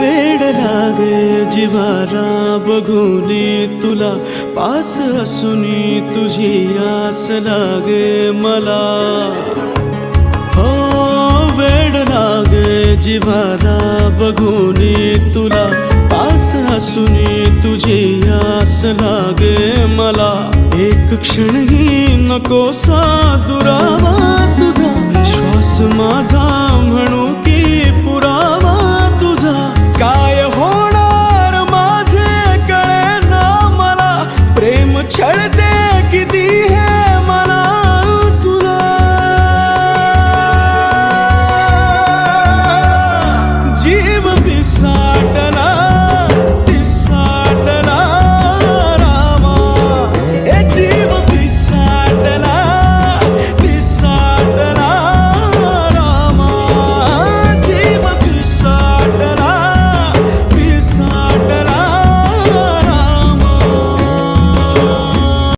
वेड लागे जीवाला बघूनी तुला. पास असुनी तुझी आस लागे मला. हो वेड लागे जीवाला बघूनी तुला. पास असुनी तुझी आस लागे मला. एक क्षणही नकोसा दुरावा तुझा. श्वास माझा